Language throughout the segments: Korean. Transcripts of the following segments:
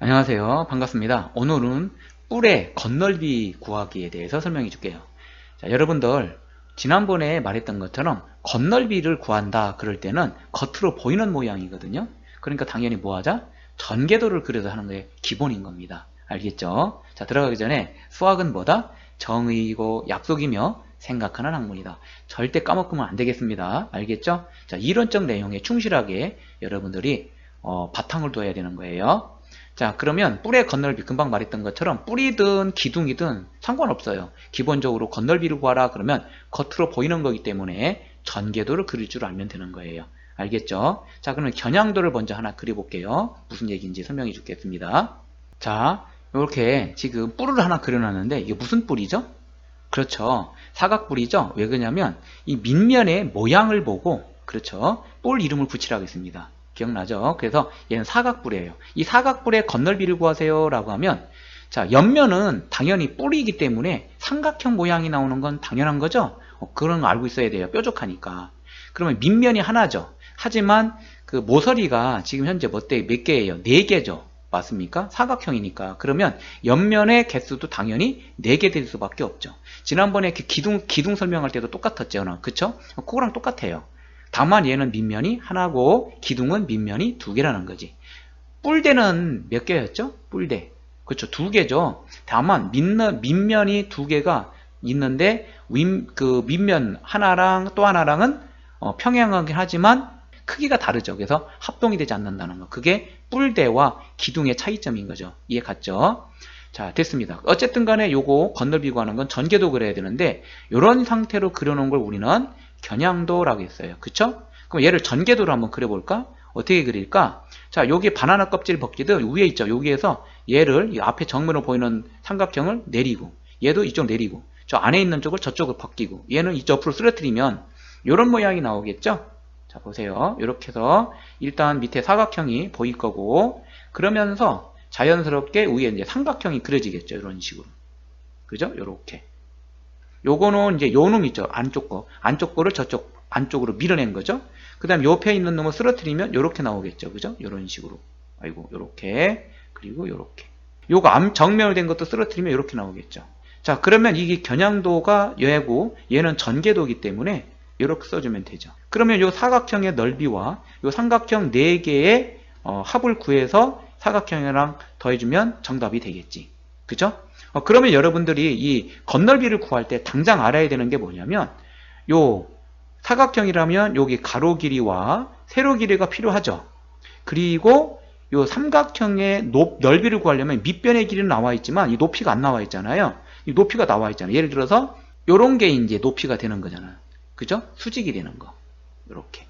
안녕하세요. 반갑습니다. 오늘은 뿔의 겉넓이 구하기에 대해서 설명해 줄게요. 자, 여러분들 지난번에 말했던 것처럼 겉넓이를 구한다 그럴 때는 겉으로 보이는 모양이거든요. 그러니까 당연히 뭐 하자? 전개도를 그려서 하는 게 기본인 겁니다. 알겠죠? 자, 들어가기 전에 수학은 뭐다? 정의이고 약속이며 생각하는 학문이다. 절대 까먹으면 안 되겠습니다. 알겠죠? 자, 이론적 내용에 충실하게 여러분들이 어, 바탕을 둬야 되는 거예요. 자 그러면 뿔의 겉넓이 금방 말했던 것처럼 뿌리든 기둥이든 상관없어요. 기본적으로 겉넓이를 구하라 그러면 겉으로 보이는 거기 때문에 전개도를 그릴 줄 알면 되는 거예요. 알겠죠? 자 그러면 겨냥도를 먼저 하나 그려볼게요. 무슨 얘기인지 설명해 주겠습니다. 자 이렇게 지금 뿔을 하나 그려놨는데 이게 무슨 뿔이죠? 그렇죠. 사각뿔이죠. 왜 그러냐면 이 밑면의 모양을 보고 그렇죠. 뿔 이름을 붙이라고 했습니다. 기억나죠? 그래서 얘는 사각뿔이에요. 이 사각뿔의 겉넓이를 구하세요 라고 하면 자 옆면은 당연히 뿔이기 때문에 삼각형 모양이 나오는 건 당연한 거죠? 어, 그런 거 알고 있어야 돼요. 뾰족하니까. 그러면 밑면이 하나죠. 하지만 그 모서리가 지금 현재 몇 대, 몇 개예요? 네 개죠. 맞습니까? 사각형이니까. 그러면 옆면의 개수도 당연히 4개 될 수밖에 없죠. 지난번에 그 기둥, 기둥 설명할 때도 똑같았죠. 그쵸? 그거랑 똑같아요. 다만 얘는 밑면이 하나고 기둥은 밑면이 두 개라는 거지. 뿔대는 몇 개였죠? 뿔대. 그렇죠. 두 개죠. 다만 밑면, 밑면이 두 개가 있는데 윗, 그 밑면 하나랑 또 하나랑은 어, 평행하긴 하지만 크기가 다르죠. 그래서 합동이 되지 않는다는 거. 그게 뿔대와 기둥의 차이점인 거죠. 이해 갔죠? 자, 됐습니다. 어쨌든 간에 요거 건널비 구하는 건 전개도 그려야 되는데 이런 상태로 그려놓은 걸 우리는 겨냥도라고 했어요. 그쵸? 그럼 얘를 전개도로 한번 그려볼까? 어떻게 그릴까? 자, 여기 바나나 껍질 벗기듯 위에 있죠. 여기에서 얘를 이 앞에 정면으로 보이는 삼각형을 내리고 얘도 이쪽 내리고 저 안에 있는 쪽을 저쪽으로 벗기고 얘는 이쪽 으로 쓰러뜨리면 이런 모양이 나오겠죠? 자, 보세요. 이렇게 해서 일단 밑에 사각형이 보일 거고 그러면서 자연스럽게 위에 이제 삼각형이 그려지겠죠. 이런 식으로. 그죠? 요렇게. 요거는 이제 요놈 있죠. 안쪽 거. 안쪽 거를 저쪽 안쪽으로 밀어낸 거죠. 그 다음 옆에 있는 놈을 쓰러뜨리면 요렇게 나오겠죠. 그죠? 요런 식으로. 아이고, 요렇게. 그리고 요렇게. 요거 암 정면으로 된 것도 쓰러뜨리면 요렇게 나오겠죠. 자, 그러면 이게 겨냥도가 얘고 얘는 전개도이기 때문에 이렇게 써주면 되죠. 그러면 요 사각형의 넓이와 요 삼각형 4개의 어, 합을 구해서 사각형이랑 더해주면 정답이 되겠지. 그죠? 어, 그러면 여러분들이 이 겉넓이를 구할 때 당장 알아야 되는 게 뭐냐면 요 사각형이라면 여기 가로 길이와 세로 길이가 필요하죠. 그리고 요 삼각형의 높, 넓이를 구하려면 밑변의 길이는 나와 있지만 이 높이가 안 나와 있잖아요. 이 높이가 나와 있잖아요. 예를 들어서 요런 게 이제 높이가 되는 거잖아요. 그죠? 수직이 되는 거. 이렇게.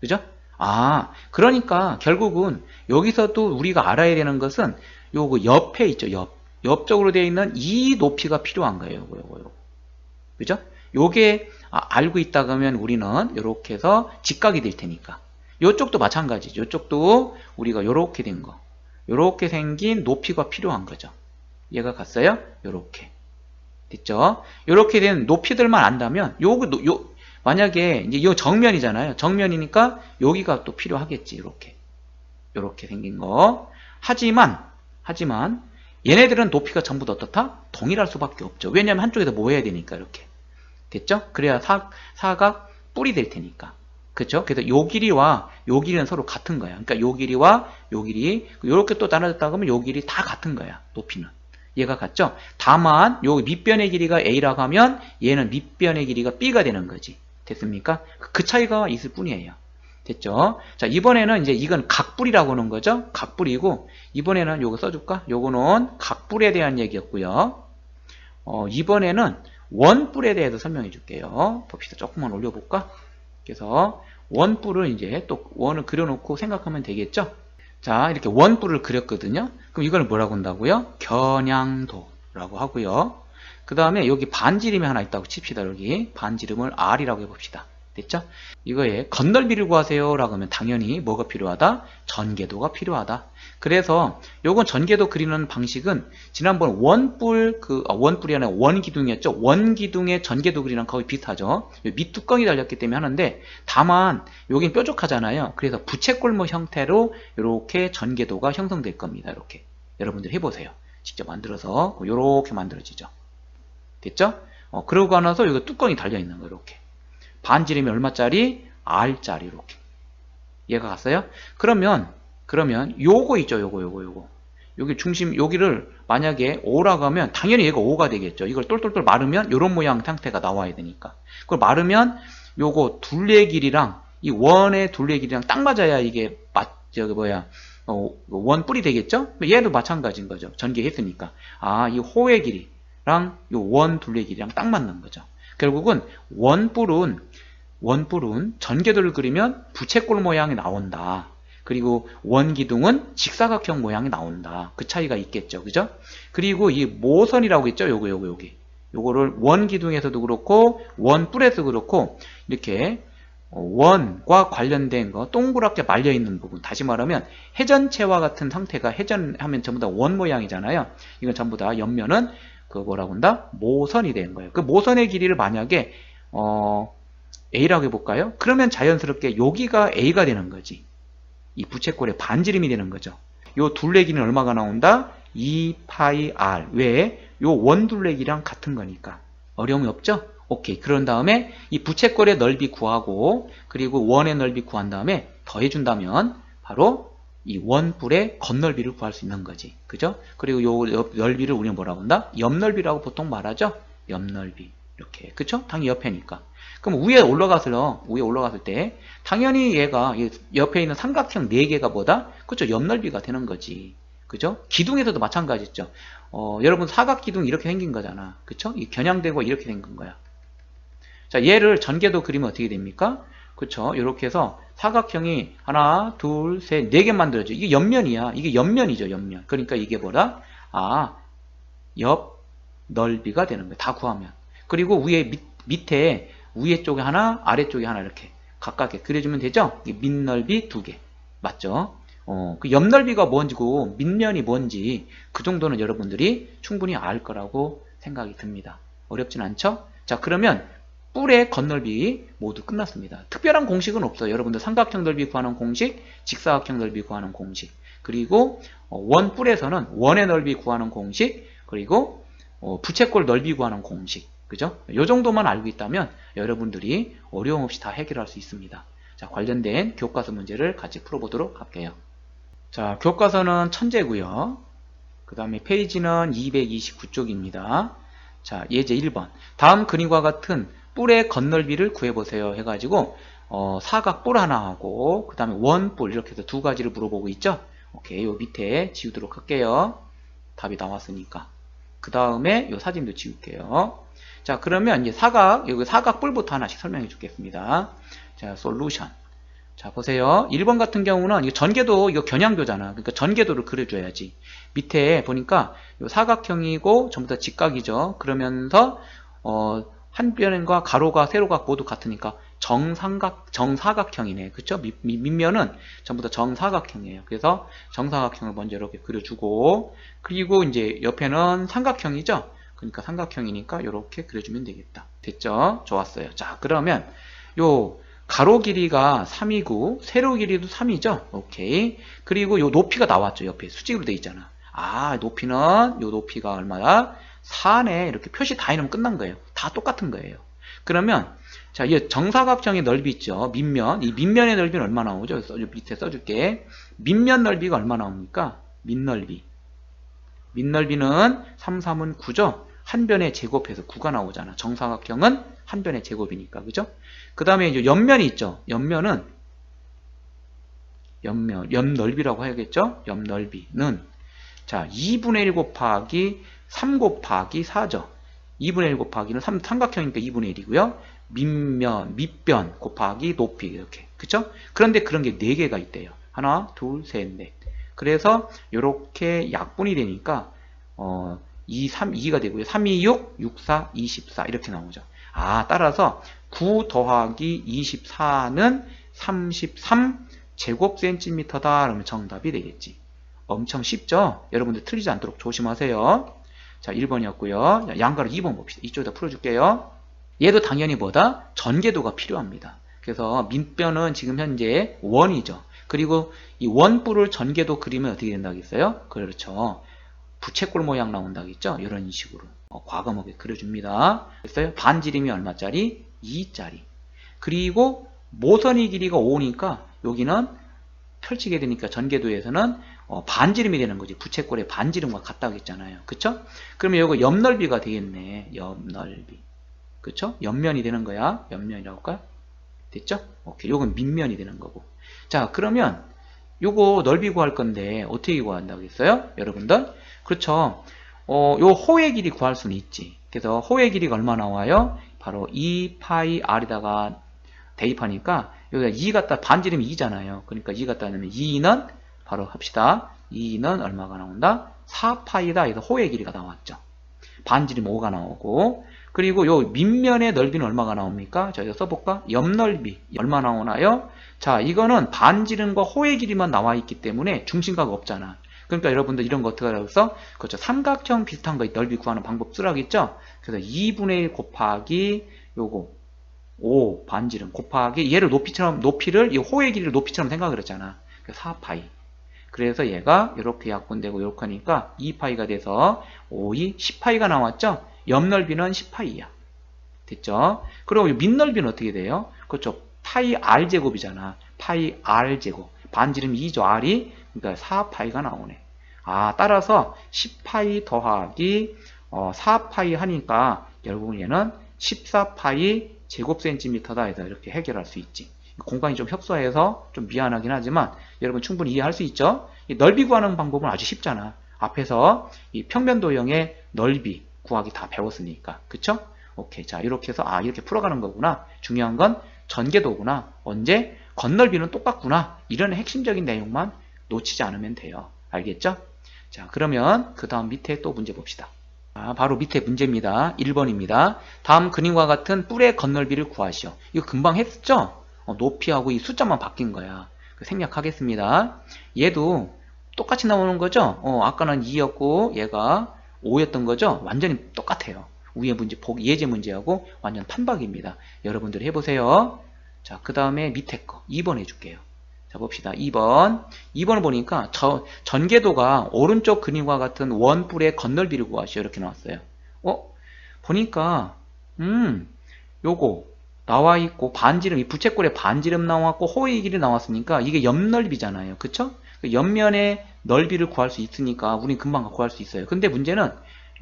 그죠? 아, 그러니까 결국은 여기서도 우리가 알아야 되는 것은 요거 옆에 있죠. 옆. 옆쪽으로 되어 있는 이 높이가 필요한 거예요. 요거, 요거. 그죠? 요게 아, 알고 있다 그러면 우리는 이렇게 해서 직각이 될 테니까. 요쪽도 마찬가지죠. 요쪽도 우리가 요렇게 된 거. 요렇게 생긴 높이가 필요한 거죠. 얘가 갔어요? 요렇게. 됐죠? 요렇게 된 높이들만 안다면 요거 요 만약에 이제 요 정면이잖아요. 정면이니까 여기가 또 필요하겠지. 이렇게. 요렇게 생긴 거. 하지만 하지만 얘네들은 높이가 전부 다 어떻다? 동일할 수밖에 없죠. 왜냐하면 한쪽에서 뭐 해야 되니까 이렇게. 됐죠? 그래야 사, 사각 뿔이 될 테니까. 그렇죠? 그래서 요 길이와 요 길이는 서로 같은 거야. 그러니까 요 길이와 요 길이 이렇게 또 나눠졌다 그러면 요 길이 다 같은 거야. 높이는. 얘가 같죠? 다만 요 밑변의 길이가 A라고 하면 얘는 밑변의 길이가 B가 되는 거지. 됐습니까? 그 차이가 있을 뿐이에요. 됐죠? 자, 이번에는 이제 이건 각뿔이라고 하는 거죠? 각뿔이고, 이번에는 요거 써줄까? 요거는 각뿔에 대한 얘기였고요. 어, 이번에는 원뿔에 대해서 설명해 줄게요. 봅시다. 조금만 올려볼까? 그래서 원뿔을 이제 또 원을 그려놓고 생각하면 되겠죠? 자, 이렇게 원뿔을 그렸거든요. 그럼 이걸 뭐라고 한다고요? 겨냥도라고 하고요. 그 다음에 여기 반지름이 하나 있다고 칩시다. 여기 반지름을 R이라고 해봅시다. 됐죠? 이거에 건널비를 구하세요 라고 하면 당연히 뭐가 필요하다? 전개도가 필요하다. 그래서 요건 전개도 그리는 방식은 지난번 원뿔 그 아, 원뿔이 아니라 원기둥이었죠. 원기둥의 전개도 그리는 거의 비슷하죠. 밑뚜껑이 달렸기 때문에 하는데 다만 여긴 뾰족하잖아요. 그래서 부채꼴모 형태로 이렇게 전개도가 형성될 겁니다. 이렇게 여러분들 해보세요. 직접 만들어서 이렇게 만들어지죠. 됐죠? 어, 그러고 나서 여기 뚜껑이 달려있는 거 이렇게 반지름이 얼마짜리? R짜리 이렇게. 얘가 갔어요? 그러면 그러면 요거 있죠 요거 요거 요거. 여기 중심 여기를 만약에 5라고 하면 당연히 얘가 5가 되겠죠. 이걸 똘똘똘 마르면 요런 모양 상태가 나와야 되니까. 그걸 마르면 요거 둘레 길이랑 이 원의 둘레 길이랑 딱 맞아야 이게 맞 저기 뭐야 어, 원 뿔이 되겠죠? 얘도 마찬가지인 거죠. 전개했으니까. 아 이 호의 길이랑 요원 둘레 길이랑 딱 맞는 거죠 결국은 원뿔은 원뿔은 전개도를 그리면 부채꼴 모양이 나온다. 그리고 원기둥은 직사각형 모양이 나온다. 그 차이가 있겠죠. 그죠? 그리고 이 모선이라고 했죠. 요거 요거 여기. 요거를 원기둥에서도 그렇고 원뿔에서 그렇고 이렇게 원과 관련된 거 동그랗게 말려 있는 부분 다시 말하면 회전체와 같은 상태가 회전하면 전부 다 원 모양이잖아요. 이건 전부 다 옆면은 그 뭐라고 한다? 모선이 되는 거예요. 그 모선의 길이를 만약에 어 A라고 해볼까요? 그러면 자연스럽게 여기가 A가 되는 거지. 이 부채꼴의 반지름이 되는 거죠. 요 둘레기는 얼마가 나온다? 2파이 R. 왜? 요 원둘레기랑 같은 거니까. 어려움이 없죠? 오케이. 그런 다음에 이 부채꼴의 넓이 구하고 그리고 원의 넓이 구한 다음에 더해준다면 바로 이 원뿔의 겉넓이를 구할 수 있는 거지. 그죠? 그리고 요 넓이를 우리는 뭐라고 한다? 옆넓이라고 보통 말하죠? 옆넓이. 이렇게. 그쵸? 당연히 옆에니까. 그럼 위에 올라가서 위에 올라갔을 때 당연히 얘가 옆에 있는 삼각형 4개가 뭐다? 그쵸? 옆넓이가 되는 거지. 그죠? 기둥에서도 마찬가지죠. 어, 여러분 사각 기둥 이렇게 생긴 거잖아. 그쵸? 이 겨냥되고 이렇게 생긴 거야. 자, 얘를 전개도 그리면 어떻게 됩니까? 그쵸? 이렇게 해서 사각형이 하나, 둘, 셋, 네 개 만들어져. 이게 옆면이야. 이게 옆면이죠, 옆면. 그러니까 이게 뭐다? 아, 옆 넓이가 되는 거야. 다 구하면. 그리고 위에 밑, 밑에 위에 쪽에 하나, 아래쪽에 하나 이렇게 가깝게 그려주면 되죠? 밑 넓이 두 개. 맞죠? 어, 그 옆넓이가 뭔지고 밑면이 뭔지 그 정도는 여러분들이 충분히 알 거라고 생각이 듭니다. 어렵진 않죠? 자, 그러면 뿔의 겉넓이 모두 끝났습니다. 특별한 공식은 없어요. 여러분들 삼각형 넓이 구하는 공식, 직사각형 넓이 구하는 공식, 그리고 어, 원 뿔에서는 원의 넓이 구하는 공식, 그리고 어, 부채꼴 넓이 구하는 공식. 그죠? 요 정도만 알고 있다면 여러분들이 어려움 없이 다 해결할 수 있습니다. 자, 관련된 교과서 문제를 같이 풀어보도록 할게요. 자, 교과서는 천재고요. 그 다음에 페이지는 229쪽입니다. 자, 예제 1번. 다음 그림과 같은 뿔의 겉넓이를 구해보세요. 해가지고 어, 사각 뿔 하나 하고 그 다음에 원뿔 이렇게 해서 두 가지를 물어보고 있죠. 오케이, 요 밑에 지우도록 할게요. 답이 나왔으니까. 그 다음에 요 사진도 지울게요. 자, 그러면 이제 사각, 여기 사각뿔부터 하나씩 설명해 주겠습니다. 자, 솔루션. 자, 보세요. 1번 같은 경우는 이 전개도 이거 겨냥도잖아. 그러니까 전개도를 그려줘야지. 밑에 보니까 이 사각형이고 전부 다 직각이죠. 그러면서 어, 한 변과 가로가 세로가 모두 같으니까 정삼각 정사각형이네. 그쵸? 밑, 밑면은 전부 다 정사각형이에요. 그래서 정사각형을 먼저 이렇게 그려주고 그리고 이제 옆에는 삼각형이죠. 그러니까 삼각형이니까 이렇게 그려주면 되겠다. 됐죠? 좋았어요. 자, 그러면 요 가로 길이가 3이고 세로 길이도 3이죠? 오케이. 그리고 요 높이가 나왔죠. 옆에 수직으로 돼 있잖아. 아, 높이는 요 높이가 얼마 다? 4네. 이렇게 표시 다 해놓으면 끝난 거예요. 다 똑같은 거예요. 그러면 자, 이 정사각형의 넓이 있죠. 밑면. 이 밑면의 넓이는 얼마 나오죠? 써, 밑에 써줄게. 밑면 넓이가 얼마 나옵니까? 밑넓이. 밑넓이는 3, 3은 9죠? 한 변의 제곱해서 9가 나오잖아. 정사각형은 한 변의 제곱이니까. 그죠? 그 다음에 이제 옆면이 있죠. 옆면은 옆면, 옆넓이라고 해야겠죠? 옆넓이는 자, 2분의 1 곱하기 3 곱하기 4죠. 2분의 1 곱하기는 3, 삼각형이니까 2분의 1이고요. 밑면, 밑변 곱하기 높이 이렇게. 그쵸? 그런데 그런 게 4개가 있대요. 하나, 둘, 셋, 넷. 그래서 이렇게 약분이 되니까 어, 2, 3, 2가 되고요. 3, 2, 6, 6, 4, 24 이렇게 나오죠. 아, 따라서 9 더하기 24는 33 제곱센티미터다. 그러면 정답이 되겠지. 엄청 쉽죠? 여러분들 틀리지 않도록 조심하세요. 자, 1번이었고요. 양가로 2번 봅시다. 이쪽에다 풀어줄게요. 얘도 당연히 뭐다? 전개도가 필요합니다. 그래서 민변은 지금 현재 원이죠. 그리고 이 원뿔을 전개도 그리면 어떻게 된다겠어요? 그렇죠. 부채꼴 모양 나온다겠죠? 이런 식으로 어, 과감하게 그려줍니다. 됐어요? 반지름이 얼마짜리? 2짜리. 그리고 모선이 길이가 5니까 여기는 펼치게 되니까 전개도에서는 어, 반지름이 되는 거지. 부채꼴의 반지름과 같다고 했잖아요. 그쵸? 그러면 이거 옆넓이가 되겠네. 옆넓이. 그쵸? 옆면이 되는 거야. 옆면이라고 할까? 됐죠? 오케이. 요건 밑면이 되는 거고. 자, 그러면 요거 넓이 구할 건데 어떻게 구한다고 했어요? 여러분들? 그렇죠. 어, 요 호의 길이 구할 수는 있지. 그래서 호의 길이가 얼마 나와요? 바로 2파이 r에다가 대입하니까 여기가 2 갖다 반지름이 2잖아요. 그러니까 2 갖다 넣으면 2는 바로 합시다. 2는 얼마가 나온다? 4파이다. 그래서 호의 길이가 나왔죠. 반지름 5가 나오고 그리고 요 밑면의 넓이는 얼마가 나옵니까? 자, 이거 써볼까? 옆넓이 얼마 나오나요? 자, 이거는 반지름과 호의 길이만 나와 있기 때문에 중심가가 없잖아. 그러니까 여러분들 이런 거 어떻게 하라고 써? 그렇죠. 삼각형 비슷한 거 넓이 구하는 방법 쓰라겠죠? 그래서 2분의 1 곱하기 요거 5 반지름 곱하기 얘를 높이처럼 높이를 이 호의 길이를 높이처럼 생각을 했잖아. 4파이. 그래서 얘가 이렇게 약분되고 이렇게 하니까 2파이가 돼서 5이 10파이가 나왔죠? 옆넓이는 10파이야. 됐죠? 그리고 밑넓이는 어떻게 돼요? 그렇죠. 파이 r제곱이잖아. 파이 r제곱. 반지름 2죠. r이. 그러니까 4파이가 나오네. 아, 따라서 10파이 더하기 어, 4파이 하니까 결국은 얘는 14파이 제곱센티미터다 해서 이렇게 해결할 수 있지. 공간이 좀 협소해서 좀 미안하긴 하지만 여러분 충분히 이해할 수 있죠? 넓이 구하는 방법은 아주 쉽잖아. 앞에서 이 평면 도형의 넓이 구하기 다 배웠으니까. 그쵸? 오케이. 자, 이렇게 해서 아, 이렇게 풀어가는 거구나. 중요한 건 전개도구나. 언제? 건넓이는 똑같구나. 이런 핵심적인 내용만 놓치지 않으면 돼요. 알겠죠? 자, 그러면 그 다음 밑에 또 문제 봅시다. 아, 바로 밑에 문제입니다. 1번입니다. 다음 그림과 같은 뿔의 건넓이를 구하시오. 이거 금방 했죠? 어, 높이하고 이 숫자만 바뀐 거야. 그 생략하겠습니다. 얘도 똑같이 나오는 거죠? 어, 아까는 2였고 얘가 5였던 거죠? 완전히 똑같아요. 위에 문제, 예제 문제하고 완전 판박입니다. 여러분들 해보세요. 자, 그 다음에 밑에 거 2번 해줄게요. 자, 봅시다. 2번. 2번을 보니까 저, 전개도가 오른쪽 그림과 같은 원뿔의 건널비를 구하시오. 이렇게 나왔어요. 어? 보니까, 음, 요거, 나와 있고, 반지름, 이 부채꼴에 반지름 나왔고, 호의 길이 나왔으니까, 이게 옆넓이잖아요. 그쵸? 그 옆면의 넓이를 구할 수 있으니까, 우린 금방 구할 수 있어요. 근데 문제는,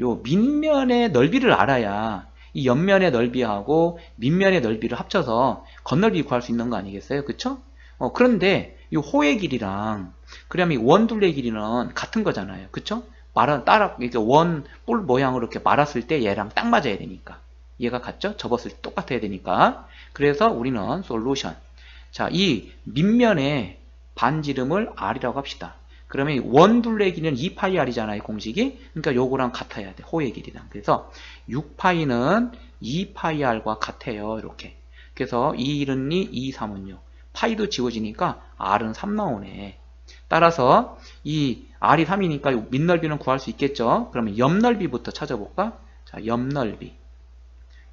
요 밑면의 넓이를 알아야, 이 옆면의 넓이하고 밑면의 넓이를 합쳐서 건널비 구할 수 있는 거 아니겠어요? 그쵸? 어, 그런데 이 호의 길이랑 이 원둘레 길이는 같은 거잖아요. 그쵸? 말아, 따라, 이렇게 원, 뿔 모양으로 이렇게 말았을 때 얘랑 딱 맞아야 되니까. 얘가 같죠? 접었을 때 똑같아야 되니까. 그래서 우리는 솔루션. 자, 이 밑면의 반지름을 R이라고 합시다. 그러면 원 둘레 길이는 2파이 R이잖아요, 공식이. 그러니까 요거랑 같아야 돼, 호의 길이랑. 그래서 6파이는 2파이 R과 같아요, 이렇게. 그래서 2, 1은 2, 2, 3은 6. 파이도 지워지니까 R은 3 나오네. 따라서 이 R이 3이니까 밑넓이는 구할 수 있겠죠. 그러면 옆넓이부터 찾아볼까? 자, 옆넓이.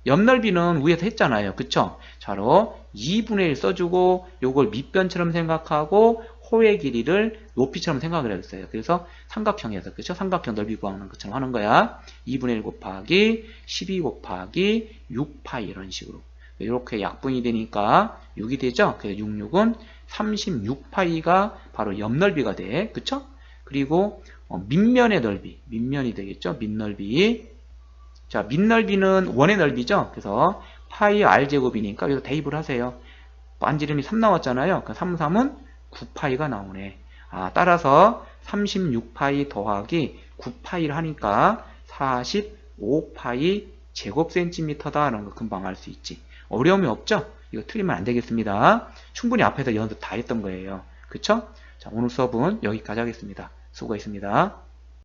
옆넓이는 위에서 했잖아요. 그쵸? 바로 2분의 1 써주고 요걸 밑변처럼 생각하고 호의 길이를 높이처럼 생각을 해줬어요. 그래서 삼각형에서 그쵸? 삼각형 넓이 구하는 것처럼 하는 거야. 2분의 1 곱하기 12 곱하기 6파이 이런 식으로. 이렇게 약분이 되니까 6이 되죠. 그래서 66은 36파이가 바로 옆넓이가 돼. 그쵸? 그리고 어, 밑면의 넓이, 밑면이 되겠죠. 밑넓이. 자, 밑넓이는 원의 넓이죠. 그래서 파이 r제곱이니까 여기서 대입을 하세요. 반지름이 3 나왔잖아요. 그 3, 3은 9파이가 나오네. 아, 따라서 36파이 더하기 9파이를 하니까 45파이 제곱 센티미터다라는 거 금방 알 수 있지. 어려움이 없죠? 이거 틀리면 안 되겠습니다. 충분히 앞에서 연습 다 했던 거예요. 그쵸? 자, 오늘 수업은 여기까지 하겠습니다. 수고했습니다.